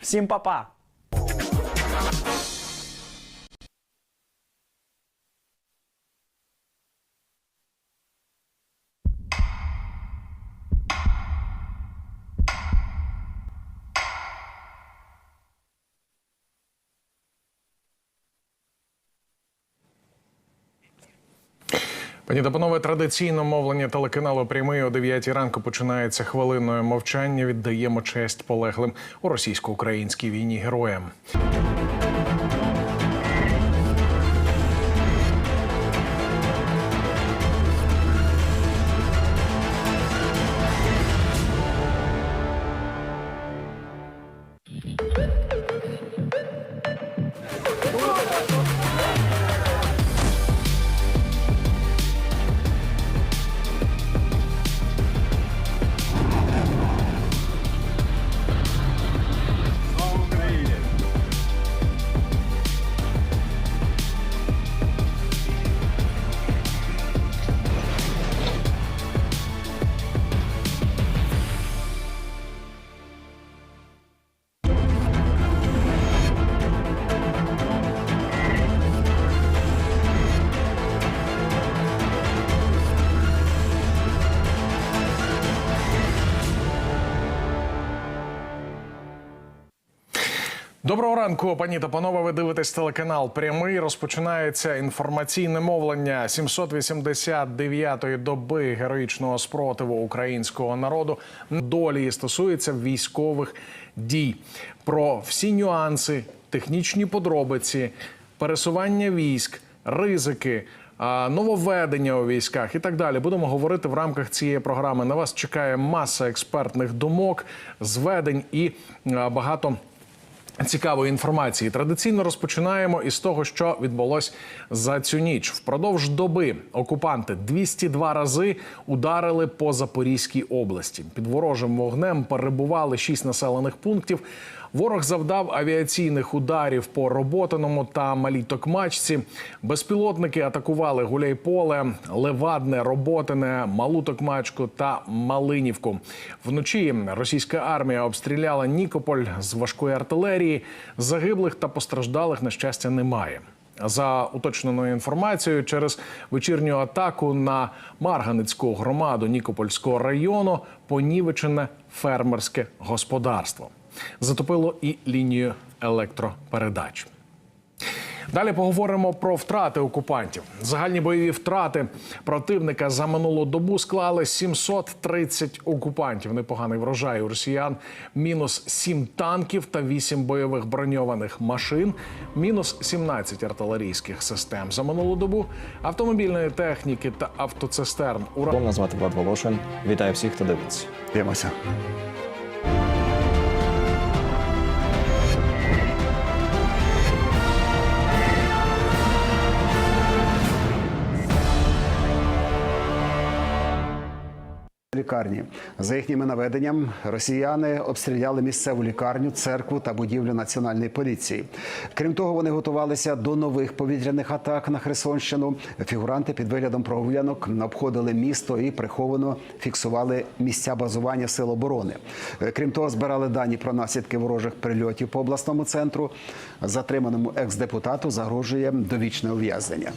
Всім па-па! Пані та панове, традиційно мовлення телеканалу прямий о 9 ранку починається хвилиною мовчання. Віддаємо честь полеглим у російсько-українській війні героям. Доброго ранку, пані та панове. Ви дивитесь телеканал Прямий. Розпочинається інформаційне мовлення 789-ї доби героїчного спротиву українського народу. Долі стосується військових дій про всі нюанси, технічні подробиці, пересування військ, ризики. Нововведення у військах і так далі будемо говорити в рамках цієї програми. На вас чекає маса експертних думок, зведень і багато цікавої інформації. Традиційно розпочинаємо із того, що відбулось за цю ніч. Впродовж доби окупанти 202 рази ударили по Запорізькій області. Під ворожим вогнем перебували шість населених пунктів. Ворог завдав авіаційних ударів по роботаному та малій токмачці. Безпілотники атакували Гуляйполе, Левадне, Роботине, Малу Токмачку та Малинівку. Вночі російська армія обстріляла Нікополь з важкої артилерії. Загиблих та постраждалих на щастя немає. За уточненою інформацією, через вечірню атаку на Марганицьку громаду Нікопольського району понівечене фермерське господарство. Затопило і лінію електропередач. Далі поговоримо про втрати окупантів. Загальні бойові втрати противника за минулу добу склали 730 окупантів. Непоганий врожай у росіян. Мінус 7 танків та 8 бойових броньованих машин, мінус 17 артилерійських систем за минулу добу, автомобільної техніки та автоцистерн. Ура... Мене звати Влад Волошин. Вітаю всіх, хто дивиться. Дивимося. Лікарні за їхніми наведенням росіяни обстріляли місцеву лікарню, церкву та будівлю національної поліції. Крім того, вони готувалися до нових повітряних атак на Херсонщину. Фігуранти під виглядом прогулянок обходили місто і приховано фіксували місця базування сил оборони. Крім того, збирали дані про наслідки ворожих прильотів по обласному центру. Затриманому екс-депутату загрожує довічне ув'язнення.